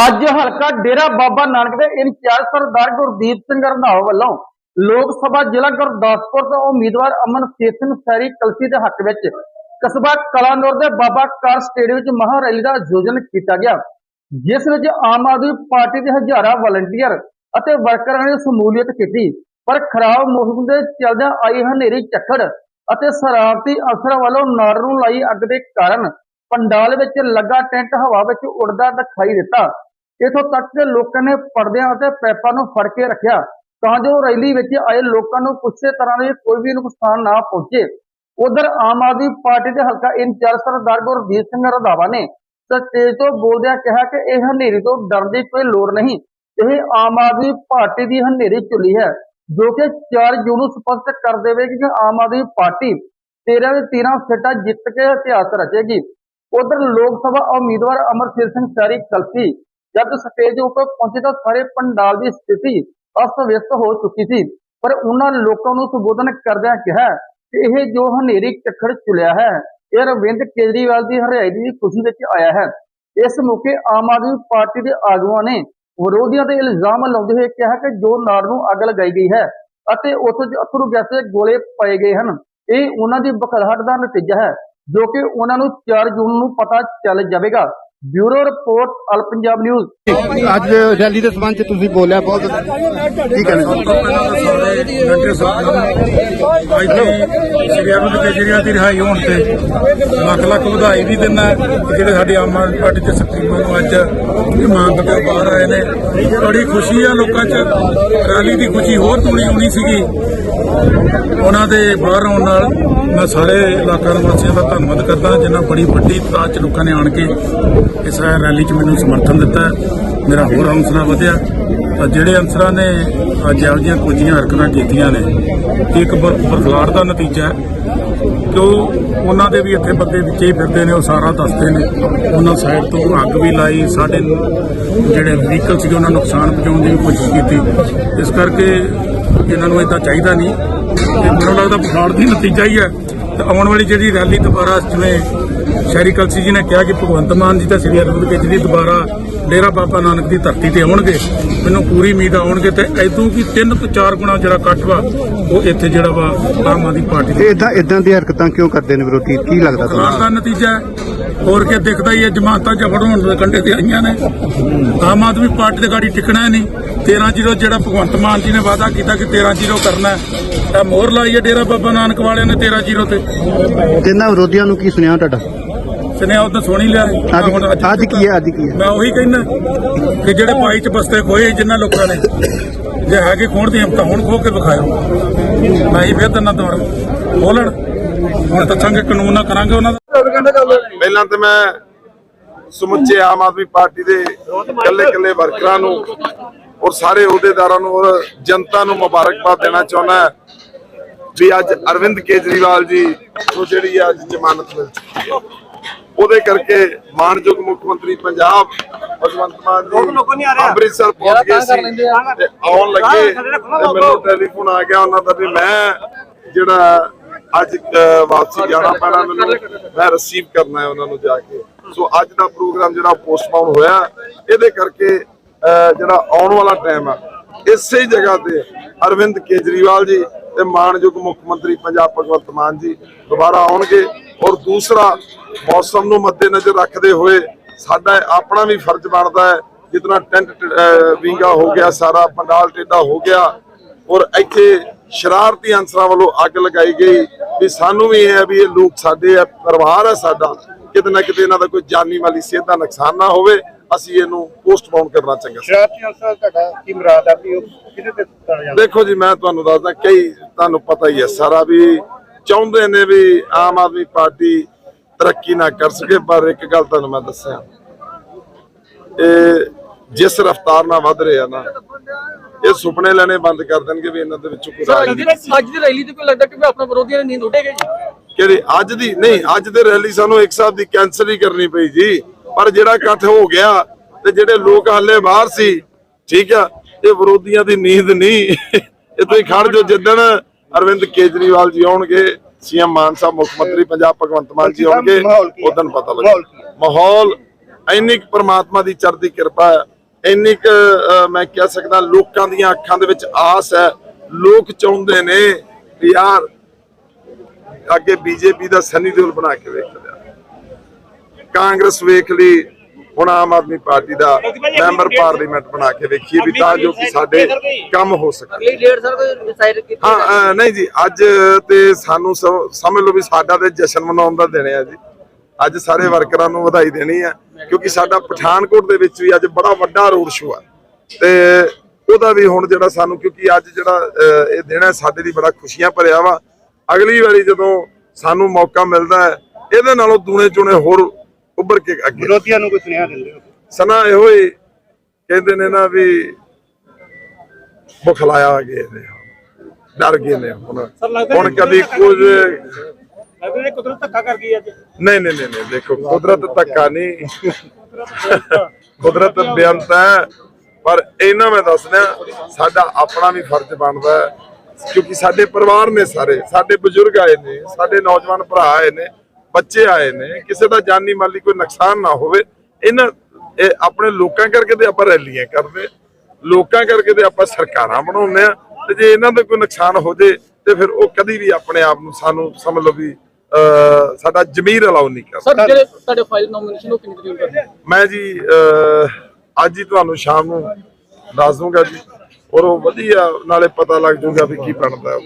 ਅੱਜ ਹਲਕਾ ਡੇਰਾ ਬਾਬਾ ਨਾਨਕ ਦੇ ਇੰਚਾਰਜ ਸਰਦਾਰ ਗੁਰਦੀਪ ਸਿੰਘ ਰੰਧਾਵਾ ਵੱਲੋਂ ਲੋਕ ਸਭਾ ਜ਼ਿਲ੍ਹਾ ਗੁਰਦਾਸਪੁਰ ਤੋਂ ਉਮੀਦਵਾਰ ਅਮਨਸੀਤ ਸਿੰਘ ਸੈਰੀ ਕਲਸੀ ਦੇ ਹੱਕ ਵਿੱਚ ਕਸਬਾ ਕਲਾਨੌਰ ਦੇ ਬਾਬਾ ਕਾਰ ਸਟੇਡੀਅਮ ਵਿੱਚ ਮਹਾ ਰੈਲੀ ਦਾ ਆਯੋਜਨ ਕੀਤਾ ਗਿਆ, ਜਿਸ ਵਿੱਚ ਆਮ ਆਦਮੀ ਪਾਰਟੀ ਦੇ ਹਜ਼ਾਰਾਂ ਵਲੰਟੀਅਰ ਅਤੇ ਵਰਕਰਾਂ ਨੇ ਸ਼ਮੂਲੀਅਤ ਕੀਤੀ। ਪਰ ਖਰਾਬ ਮੌਸਮ ਦੇ ਚੱਲਦਿਆਂ ਆਈ ਹਨੇਰੀ ਝੱਖੜ ਅਤੇ ਸ਼ਰਾਰਤੀ ਅਫਸਰਾਂ ਵੱਲੋਂ ਨਾੜ ਨੂੰ ਲਾਈ ਅੱਗ ਦੇ ਕਾਰਨ ਪੰਡਾਲ ਵਿੱਚ ਲੱਗਾ ਟੈਂਟ ਹਵਾ ਵਿੱਚ ਉੱਡਦਾ ਦਿਖਾਈ ਦਿੱਤਾ। ਇਥੋਂ ਤੱਕ ਕਿ ਲੋਕਾਂ ਨੇ ਪਰਦਿਆਂ ਅਤੇ ਪੈਪਾਂ ਨੂੰ ਫੜ ਕੇ ਰੱਖਿਆ, ਤਾਂ ਜੋ ਰੈਲੀ ਵਿੱਚ ਆਏ ਲੋਕਾਂ ਨੂੰ ਕਿਸੇ ਤਰ੍ਹਾਂ ਦੇ ਕੋਈ ਵੀ ਨੁਕਸਾਨ ਨਾ ਪਹੁੰਚੇ। ਉਧਰ ਆਮ ਆਦਮੀ ਪਾਰਟੀ ਦੇ ਹਲਕਾ ਇੰਚਾਰਜ ਸਰਦਾਰ ਗੁਰਦੀਪ ਸਿੰਘ ਰੰਧਾਵਾ ਨੇ ਸਟੇਜ ਤੋਂ ਬੋਲਦਿਆਂ ਕਿਹਾ ਕਿ ਇਹ ਹਨੇਰੀ ਤੋਂ ਡਰਨ ਦੀ ਕੋਈ ਲੋੜ ਨਹੀਂ। ਇਹ ਆਮ ਆਦਮੀ ਪਾਰਟੀ ਦੀ ਹਨੇਰੀ ਝੁੱਲੀ ਹੈ, ਜੋ ਕਿ 4 ਜੂਨ ਨੂੰ ਸਪਸ਼ਟ ਕਰ ਦੇਵੇਗੀ ਕਿ ਆਮ ਆਦਮੀ ਪਾਰਟੀ 13 ਦੇ 13 ਸੀਟਾਂ ਜਿੱਤ ਕੇ ਇਤਿਹਾਸ ਰਚੇਗੀ। ਉਧਰ ਲੋਕ ਸਭਾ ਉਮੀਦਵਾਰ ਅਮਰਸੀਰ ਸਿੰਘ ਸਾਰੀ ਕਲਸੀ ਜਦ ਸਟੇਜ ਉੱਪਰ ਪਹੁੰਚੇ ਤਾਂ ਸਾਰੇ ਪੰਡਾਲ ਦੀ ਸਥਿਤੀ ਅਸਤ ਵਿਅਸਤ ਹੋ ਚੁੱਕੀ ਸੀ। ਪਰ ਉਹਨਾਂ ਲੋਕਾਂ ਨੂੰ ਸੰਬੋਧਨ ਕਰਦਿਆਂ ਕਿਹਾ ਕਿ ਇਹ ਜੋ ਹਨੇਰੀ ਝੱਖੜ ਚੁਲਿਆ ਹੈ, ਇਹ ਅਰਵਿੰਦ ਕੇਜਰੀਵਾਲ ਦੀ ਹਰਿਆਈ ਦੀ ਖੁਸ਼ੀ ਵਿੱਚ ਆਇਆ ਹੈ। ਇਸ ਮੌਕੇ ਆਮ ਆਦਮੀ ਪਾਰਟੀ ਦੇ ਆਗੂਆਂ ਨੇ ਵਿਰੋਧੀਆਂ ਤੇ ਇਲਜ਼ਾਮ ਲਾਉਂਦੇ ਹੋਏ ਕਿਹਾ ਕਿ ਜੋ ਨਾੜ ਨੂੰ ਅੱਗ ਲਗਾਈ ਗਈ ਹੈ ਅਤੇ ਉਸ ਵਿੱਚ ਅਥਰੂ ਗੈਸ ਦੇ ਗੋਲੇ ਪਾਏ ਗਏ ਹਨ, ਇਹ ਉਹਨਾਂ ਦੀ ਬਖਲਾਹਟ ਦਾ ਨਤੀਜਾ ਹੈ, ਜੋ ਕਿ ਉਹਨਾਂ ਨੂੰ 4 ਜੂਨ ਨੂੰ ਪਤਾ ਚੱਲ ਜਾਵੇਗਾ। Bureau report all Punjab news. ਅੱਜ ਰੈਲੀ ਦੇ ਸਬੰਧ ਚ ਤੁਸੀਂ ਬੋਲਿਆ ਬਹੁਤ ਕੀ ਕਹਿਣਾ ਚਾਹੁੰਦੇ ਅੱਜ ਦੀ ਸ਼੍ਰੀ ਅਰਵਿੰਦ ਕੇਜਰੀਵਾਲ ਦੀ ਰਿਹਾਈ ਹੋਣ ਤੇ ਲੱਖ ਲੱਖ ਵਧਾਈ ਵੀ ਦਿੰਦਾ ਜਿਹੜੇ ਸਾਡੇ ਆਮ ਆਦਮੀ ਪਾਰਟੀ ਦੇ ਸਕੱਤਰ ਨੂੰ ਅੱਜ ਇਮਾਨ ਦੇ ਬਾਹਰ ਆਏ ਨੇ ਬੜੀ ਖੁਸ਼ੀ ਆ ਲੋਕਾਂ 'ਚ ਰੈਲੀ ਦੀ ਖੁਸ਼ੀ ਹੋਰ ਤੁਣੀ ਹੋਣੀ ਸੀਗੀ ਉਹਨਾਂ ਦੇ ਬਾਹਰ ਆਉਣ ਨਾਲ ਮੈਂ ਸਾਰੇ ਇਲਾਕਾ ਨਿਵਾਸੀਆਂ ਦਾ ਧੰਨਵਾਦ ਕਰਦਾ ਜਿਨ੍ਹਾਂ ਬੜੀ ਵੱਡੀ ਤਾਦਾਦ 'ਚ ਲੋਕਾਂ ਨੇ ਆਣ ਕੇ ਇਸ ਰੈਲੀ 'ਚ ਮੈਨੂੰ ਸਮਰਥਨ ਦਿੱਤਾ। ਮੇਰਾ ਹੋਰ ਹੌਸਲਾ ਵਧਿਆ। ਤਾਂ ਜਿਹੜੇ ਅਨਸਰਾਂ ਨੇ ਅੱਜ ਇਹੋ ਜਿਹੀਆਂ ਕੁਝੀਆਂ ਹਰਕਤਾਂ ਕੀਤੀਆਂ ਨੇ ਇਹ ਇੱਕ ਬਰ- ਬਰਖਲਾੜ ਦਾ ਨਤੀਜਾ ਹੈ ਕਿ ਉਹ ਉਹਨਾਂ ਦੇ ਵੀ ਇੱਥੇ ਬੰਦੇ ਵਿੱਚ ਹੀ ਫਿਰਦੇ ਨੇ, ਉਹ ਸਾਰਾ ਦੱਸਦੇ ਨੇ। ਉਹਨਾਂ ਸਾਈਡ ਤੋਂ ਅੱਗ ਵੀ ਲਾਈ, ਸਾਡੇ ਜਿਹੜੇ ਵਹੀਕਲ ਸੀਗੇ ਉਹਨਾਂ ਨੂੰ ਨੁਕਸਾਨ ਪਹੁੰਚਾਉਣ ਦੀ ਵੀ ਕੋਸ਼ਿਸ਼ ਕੀਤੀ। ਇਸ ਕਰਕੇ ਇਹਨਾਂ ਨੂੰ ਇਦਾਂ ਚਾਹੀਦਾ ਨਹੀਂ। ਇਹ ਮੈਨੂੰ ਲੱਗਦਾ ਬਖਾੜ ਦੀ ਨਤੀਜਾ ਹੀ ਹੈ। ਤੇ ਆਉਣ ਵਾਲੀ ਜਿਹੜੀ ਰੈਲੀ ਦੁਬਾਰਾ ਜਿਵੇਂ ਸ਼ਹਿਰੀ ਕਲਸੀ ਜੀ ਨੇ ਕਿਹਾ ਕਿ ਭਗਵੰਤ ਮਾਨ ਜੀ ਤਾਂ ਸ੍ਰੀ ਅਰਵਿੰਦ ਕੇਜਰੀ ਦੁਬਾਰਾ ਡੇਰਾ ਬਾਬਾ ਨਾਨਕ ਦੀ ਧਰਤੀ ਤੇ ਆਉਣਗੇ ਮੈਨੂੰ ਪੂਰੀ ਉਮੀਦ ਆਉਣਗੇ ਤੇ ਐਦੋਂ ਵੀ ਤਿੰਨ ਤੋਂ ਚਾਰ ਗੁਣਾ ਜਿਹੜਾ ਇਕੱਠ ਵਾ ਉਹ ਇੱਥੇ ਜਿਹੜਾ ਵਾ ਆਮ ਆਦਮੀ ਪਾਰਟੀ ਦੇ ਇਹ ਇਦਾਂ ਇਦਾਂ ਦੀਆਂ ਹਰਕਤਾਂ ਕਿਉਂ ਕਰਦੇ ਨੇ ਵਿਰੋਧੀ? ਕੀ ਲੱਗਦਾ ਤੁਹਾਨੂੰ? ਦਾ ਨਤੀਜਾ ਹੋਰ ਕੀ ਦਿਖਦਾ ਹੀ ਹੈ ਜਮਾਤਾਂ ਜਫੜ ਹੋਣ ਦੇ ਕੰਢੇ ਤੇ ਆਈਆਂ ਨੇ। ਆਮ ਆਦਮੀ ਪਾਰਟੀ ਦੇ ਗਾੜੀ ਟਿਕਣਾ ਨਹੀਂ। 13 ਜ਼ੀਰੋ ਜਿਹੜਾ ਭਗਵੰਤ ਮਾਨ ਜੀ ਨੇ ਵਾਅਦਾ ਕੀਤਾ ਕਿ 13 ਜ਼ੀਰੋ ਕਰਨਾ ਹੈ। ਮੋਹਰ ਲਾਈ ਹੈ ਡੇਰਾ ਬਾਬਾ ਨਾਨਕ ਵਾਲਿਆਂ ਨੇ 13 ਜ਼ੀਰੋ ਤੇ। ਇਹਨਾਂ ਵਿਰੋਧੀਆਂ ਨੂੰ ਕੀ ਸੁਣਿਆ ਤੁਹਾਡਾ? ਸੁਨੇਹਾ ਉਦੋਂ ਸੁਣ ਹੀ ਲਿਆ। ਅੱਜ ਹੁਣ ਅੱਜ ਕੀ ਹੈ ਅੱਜ ਕੀ ਹੈ? ਮੈਂ ਉਹੀ ਕਹਿੰਦਾ ਕਿ ਜਿਹੜੇ ਪਾਈ ਚ ਬਸਤੇ ਖੋਏ ਜਿੰਨਾ ਲੋਕਾਂ ਨੇ ਜੇ ਹੈਗੇ ਖੋਣ ਦੀ ਹਿੰਮਤ ਹੁਣ ਖੋ ਕੇ ਵਿਖਾਇਓ। ਮੈਂ ਹੀ ਫਿਰ ਦੰਨਾ ਦੌੜ ਬੋਲਣ ਹੁਣ ਦੱਸਾਂਗੇ ਕਾਨੂੰਨ ਨਾ ਕਰਾਂਗੇ ਉਹਨਾਂ ਦਾ। ਪਹਿਲਾਂ ਤੇ ਮੈਂ ਸਮੁੱਚੇ ਆਮ ਆਦਮੀ ਪਾਰਟੀ ਦੇ ਇਕੱਲੇ ਇਕੱਲੇ ਵਰਕਰਾਂ ਨੂੰ ਔਰ ਸਾਰੇ ਅਹੁਦੇਦਾਰਾਂ ਨੂੰ ਔਰ ਜਨਤਾ ਨੂੰ ਮੁਬਾਰਕਬਾਦ ਦੇਣਾ ਚਾਹੁੰਦਾ ਵੀ ਅੱਜ ਅਰਵਿੰਦ ਕੇਜਰੀਵਾਲ ਜੀ ਨੂੰ ਜਿਹੜੀ ਅੱਜ ਜ਼ਮਾਨਤ ਮਿਲ ਚੁੱਕੀ ਹੈ। ਉਹਦੇ ਕਰਕੇ ਮਾਨਯੋਗ ਮੁੱਖ ਮੰਤਰੀ ਪੰਜਾਬ ਭਗਵੰਤ ਮਾਨ ਜੀ ਅੰਮ੍ਰਿਤਸਰ ਪਹੁੰਚ ਗਏ ਸੀ ਤੇ ਆਉਣ ਲੱਗੇ ਮੈਨੂੰ ਟੈਲੀਫੋਨ ਆ ਗਿਆ ਉਹਨਾਂ ਦਾ ਵੀ ਮੈਂ ਜਿਹੜਾ ਅੱਜ ਵਾਪਸੀ ਜਾਣਾ ਪੈਣਾ ਮੈਨੂੰ ਮੈਂ ਰਿਸੀਵ ਕਰਨਾ ਹੈ ਉਹਨਾਂ ਨੂੰ ਜਾ ਕੇ। ਸੋ ਅੱਜ ਦਾ ਪ੍ਰੋਗਰਾਮ ਜਿਹੜਾ ਪੋਸਟਪੋਨ ਹੋਇਆ ਇਹਦੇ ਕਰਕੇ ਜਿਹੜਾ ਆਉਣ ਵਾਲਾ ਟਾਈਮ ਆ ਇਸੇ ਜਗ੍ਹਾ ਤੇ ਅਰਵਿੰਦ ਕੇਜਰੀਵਾਲ ਜੀ ਤੇ ਮਾਨਯੋਗ ਮੁੱਖ ਮੰਤਰੀ ਪੰਜਾਬ ਭਗਵੰਤ ਮਾਨ ਜੀ ਦੁਬਾਰਾ ਆਉਣਗੇ। ਔਰ ਦੂਸਰਾ ਮੌਸਮ ਨੂੰ ਮੱਦੇਨਜ਼ਰ ਰੱਖਦੇ ਹੋਏ ਸਾਡਾ ਆਪਣਾ ਵੀ ਫਰਜ਼ ਬਣਦਾ ਹੈ ਜਿਤਨਾ ਟੈਂਟ ਵਿੰਗਾ ਹੋ ਗਿਆ ਸਾਰਾ ਪੰਡਾਲ ਟੇਡਾ ਹੋ ਗਿਆ ਔਰ ਇੱਥੇ ਸ਼ਰਾਰਤੀ ਅੰਸਰਾਂ ਵੱਲੋਂ ਅੱਗ ਲਗਾਈ ਗਈ ਵੀ ਸਾਨੂੰ ਵੀ ਇਹ ਹੈ ਵੀ ਇਹ ਲੋਕ ਸਾਡੇ ਆ ਪਰਿਵਾਰ ਹੈ ਸਾਡਾ ਕਿਤੇ ਨਾ ਕਿਤੇ ਇਹਨਾਂ ਦਾ ਕੋਈ ਜਾਨੀ ਮਾਲੀ ਸਿਹਤ ਦਾ ਨੁਕਸਾਨ ਨਾ ਹੋਵੇ ਅਸੀਂ ਇਹਨੂੰ ਪੋਸਟਪੋਨ ਕਰਨਾ ਚੰਗਾ ਹਾਂ। ਸ਼ਰਾਰਤੀ ਅੰਸਰ ਤੁਹਾਡਾ ਕੀ ਮੁਰਾਦ ਆ ਵੀ ਉਹ ਕਿਹਦੇ ਤੇ ਦੇਖੋ ਜੀ ਮੈਂ ਤੁਹਾਨੂੰ ਦੱਸਦਾ ਕਈ ਤੁਹਾਨੂੰ ਪਤਾ ਹੀ ਹੈ ਸਾਰਾ ਵੀ ਚਾਹੁੰਦੇ ਨੇ ਵੀ ਆਮ ਆਦਮੀ ਪਾਰਟੀ ਤਰੱਕੀ ਨਾ ਕਰ ਸਕੇ ਪਰ ਇੱਕ ਗੱਲ ਤੁਹਾਨੂੰ ਮੈਂ ਦੱਸਿਆ ਇਹ ਜਿਸ ਰਫ਼ਤਾਰ ਨਾਲ ਵੱਧ ਰਿਹਾ ਨਾ ਇਹ ਸੁਪਨੇ ਲੈਣੇ ਬੰਦ ਕਰ ਦੇਣਗੇ ਵੀ ਇਹਨਾਂ ਦੇ ਵਿੱਚੋਂ ਕੋਈ ਰਾਜ ਅੱਜ ਦੀ ਰੈਲੀ ਤੇ ਕੋਈ ਲੱਗਦਾ ਕਿ ਆਪਣਾ ਵਿਰੋਧੀਆਂ ਨੇ ਨੀਂਦ ਉੱਡੇਗੇ ਜੀ? ਕਿਹੜੀ ਅੱਜ ਦੀ ਨਹੀਂ ਅੱਜ ਦੇ ਰੈਲੀ ਸਾਨੂੰ ਇੱਕ ਸਾਹਿਬ ਦੀ ਕੈਨਸਲ ਹੀ ਕਰਨੀ ਪਈ ਜੀ। ਪਰ ਜਿਹੜਾ ਇਕੱਠ ਹੋ ਗਿਆ ਤੇ ਜਿਹੜੇ ਲੋਕ ਹਾਲੇ ਬਾਹਰ ਸੀ ਠੀਕ ਆ ਇਹ ਵਿਰੋਧੀਆਂ ਦੀ ਨੀਂਦ ਨਹੀਂ। ਇਹ ਤੁਸੀਂ ਖੜ ਜੋ ਜਿੱਦਣ ਅਰਵਿੰਦ ਕੇਜਰੀਵਾਲ ਜੀ ਆਉਣਗੇ ਸੀਐਮ ਮਾਨ ਸਾਹਿਬ ਮੁੱਖ ਮੰਤਰੀ ਪੰਜਾਬ ਭਗਵੰਤ ਮਾਨ ਜੀ ਆਉਣਗੇ? ਉਦੋਂ ਪਤਾ ਲੱਗੇਗਾ ਮਾਹੌਲ ਇੰਨੀ ਕੁ ਪ੍ਰਮਾਤਮਾ ਦੀ ਚੜ੍ਹਦੀ ਕਿਰਪਾ ਹੈ ਇੰਨੀ ਕੁ ਮੈਂ ਕਹਿ ਸਕਦਾ ਲੋਕਾਂ ਦੀਆਂ ਅੱਖਾਂ ਦੇ ਵਿੱਚ ਆਸ ਹੈ ਲੋਕ ਚਾਹੁੰਦੇ ਨੇ ਯਾਰ ਅੱਗੇ ਬੀਜੇਪੀ ਦਾ ਸਨੀ ਦਿਓਲ ਬਣਾ ਕੇ ਵੇਖ ਲਿਆ ਕਾਂਗਰਸ ਵੇਖ ਲਈ ਹੁਣ ਆਮ ਆਦਮੀ ਪਾਰਟੀ ਦਾ ਮੈਂਬਰ ਪਾਰਲੀਮੈਂਟ ਬਣਾ ਕੇ ਵੇਖੀਏ ਵੀ ਤਾਂ ਜੋ ਕਿ ਸਾਡੇ ਕੰਮ ਹੋ ਸਕਣ ਅਗਲੀ ਡੇਢ ਸਾਲ ਕੋਈ ਡਿਸਾਈਡ ਕੀਤੀ ਹਾਂ ਨਹੀਂ ਜੀ ਅੱਜ ਤੇ ਸਾਨੂੰ ਸਮ- ਸਮਝ ਲਓ ਵੀ ਸਾਡਾ ਤੇ ਜਸ਼ਨ ਮਨਾਉਣ ਦਾ ਦਿਨ ਹੈ ਜੀ। ਅੱਜ ਸਾਰੇ ਵਰਕਰਾਂ ਨੂੰ ਵਧਾਈ ਦੇਣੀ ਹੈ ਕਿਉਂਕਿ ਸਾਡਾ ਪਠਾਨਕੋਟ ਦੇ ਵਿੱਚ ਵੀ ਅੱਜ ਬੜਾ ਵੱਡਾ ਰੋਡ ਸ਼ੋਅ ਹੈ। ਤੇ ਉਹਦਾ ਵੀ ਹੁਣ ਜਿਹੜਾ ਸਾਨੂੰ ਕਿਉਂਕਿ ਅੱਜ ਜਿਹੜਾ ਇਹ ਦਿਨ ਹੈ ਸਾਡੇ ਲਈ ਬੜਾ ਖੁਸ਼ੀਆਂ ਭਰਿਆ ਵਾ। ਅਗਲੀ ਵਾਰੀ ਜਦੋਂ ਸਾਨੂੰ ਮੌਕਾ ਮਿਲਦਾ ਹੈ ਇਹਦੇ ਨਾਲੋਂ ਦੂਣੇ ਚੁਣੇ ਹੋਰ ਉੱਭਰ ਕੇ ਅੱਗੇ। ਵਿਰੋਧੀਆਂ ਨੂੰ ਕੋਈ ਸੁਨੇਹਾ ਦਿੰਦੇ ਹੋ ਸਨਾ ਇਹੋ ਹੀ ਕਹਿੰਦੇ ਨੇ ਨਾ ਵੀ ਬੁਖਲਾਇਆ ਗਏ ਨੇ ਡਰ ਗਏ ਨੇ ਹੁਣ। ਹੁਣ ਕਦੀ ਕੁਝ ਲੱਗਦਾ ਕੁਦਰਤ ਧੱਕਾ ਕਰ ਗਈ ਅੱਜ ਨਹੀਂ ਨਹੀਂ ਨਹੀਂ ਦੇਖੋ ਕੁਦਰਤ ਧੱਕਾ ਨਹੀਂ। ਕੁਦਰਤ ਬੇਅੰਤ ਹੈ ਪਰ ਇਹਨਾਂ ਮੈਂ ਦੱਸਦਾ ਸਾਡਾ ਆਪਣਾ ਵੀ ਫਰਜ਼ ਬਣਦਾ ਕਿਉਂਕਿ ਸਾਡੇ ਪਰਿਵਾਰ ਨੇ ਸਾਰੇ ਸਾਡੇ ਬਜ਼ੁਰਗ ਆਏ ਨੇ ਸਾਡੇ ਨੌਜਵਾਨ ਭਰਾ ਆਏ ਨੇ ਬੱਚੇ ਆਏ ਨੇ ਕਿਸੇ ਦਾ ਜਾਨੀ ਮਾਲੀ ਕੋਈ ਨੁਕਸਾਨ ਨਾ ਹੋਵੇ ਇਹਨਾਂ ਇਹ ਆਪਣੇ ਲੋਕਾਂ ਕਰਕੇ ਤੇ ਆਪਾਂ ਰੈਲੀਆਂ ਕਰਦੇ ਲੋਕਾਂ ਕਰਕੇ ਤੇ ਆਪਾਂ ਸਰਕਾਰਾਂ ਬਣਾਉਂਦੇ ਆ ਤੇ ਜੇ ਇਹਨਾਂ ਦਾ ਕੋਈ ਨੁਕਸਾਨ ਹੋ ਜੇ ਤੇ ਫਿਰ ਉਹ ਕਦੀ ਵੀ ਆਪਣੇ ਆਪ ਨੂੰ ਸਾਨੂੰ ਸਮਝ ਲਓ ਵੀ ਸਾਡਾ ਜ਼ਮੀਰ ਅਲਾਉ ਨਹੀਂ ਕਰਦਾ ਸਰ ਜਿਹੜੇ ਤੁਹਾਡੇ ਫਾਈਲ ਨੋਮੀਨੇਸ਼ਨ ਉਹ ਕਿੰਨੀ ਤਰੀਕ ਨੂੰ ਕਰਨੀ ਮੈਂ ਜੀ ਅੱਜ ਹੀ ਤੁਹਾਨੂੰ ਸ਼ਾਮ ਨੂੰ ਦੱਸ ਦੂੰਗਾ ਜੀ ਔਰ ਉਹ ਵਧੀਆ ਨਾਲੇ ਪਤਾ ਲੱਗ ਜਾਊਗਾ ਵੀ ਕੀ ਬਣਦਾ।